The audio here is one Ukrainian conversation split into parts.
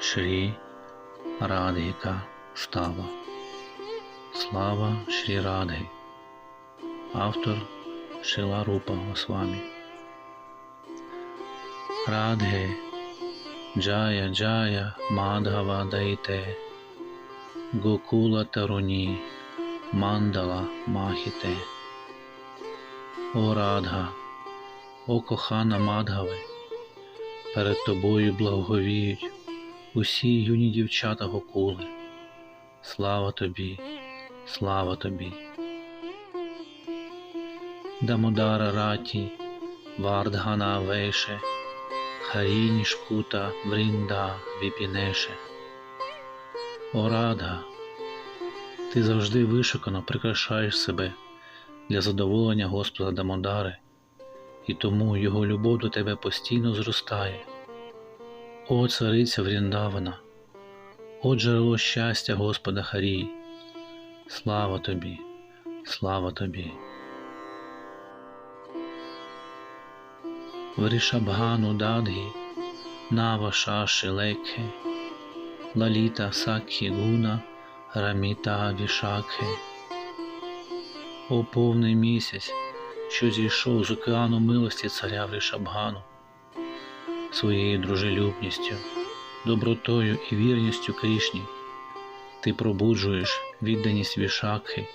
Шрі Радгіка Става. Слава Шрі Радги. Автор Шила Рупа Госвамі. Радге Джая Джая Мадгава Дайте Гокула Таруні Мандала Махіте. О Радга, о кохана Мадгави, перед тобою благовіють усі юні дівчата Гокули. Слава тобі, слава тобі. Дамодара Раті, Вардгана Вейше, Харіні Шкута Врінда Віпінеше. О Радга, ти завжди вишукано прикрашаєш себе для задоволення Господа Дамодари, і тому Його любов до тебе постійно зростає. О цариця Вріндавана, о джерело щастя Господа Харії, слава тобі, слава тобі. Врішабгану Дадгі, Нава Шаши Лекхе, Лаліта Сакхі Гуна, Раміта Вішакхе. О повний місяць, що зійшов з океану милості царя Вришабгану, своєю дружелюбністю, добротою і вірністю Крішні, ти пробуджуєш відданість Вішакхи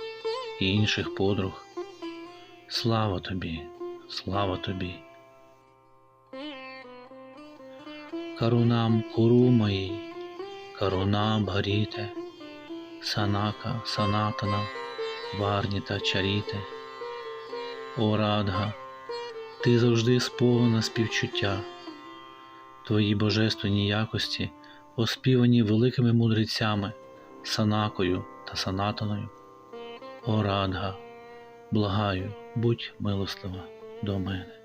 і інших подруг. Слава тобі, слава тобі. Карунам Курумаї, Карунам Бгаріте, Санака Санатана. Варніта чаріте, О Радга, ти завжди сповнена співчуття, твої божественні якості оспівані великими мудрецями Санакою та Санатаною. О Радга, благаю, будь милослива до мене.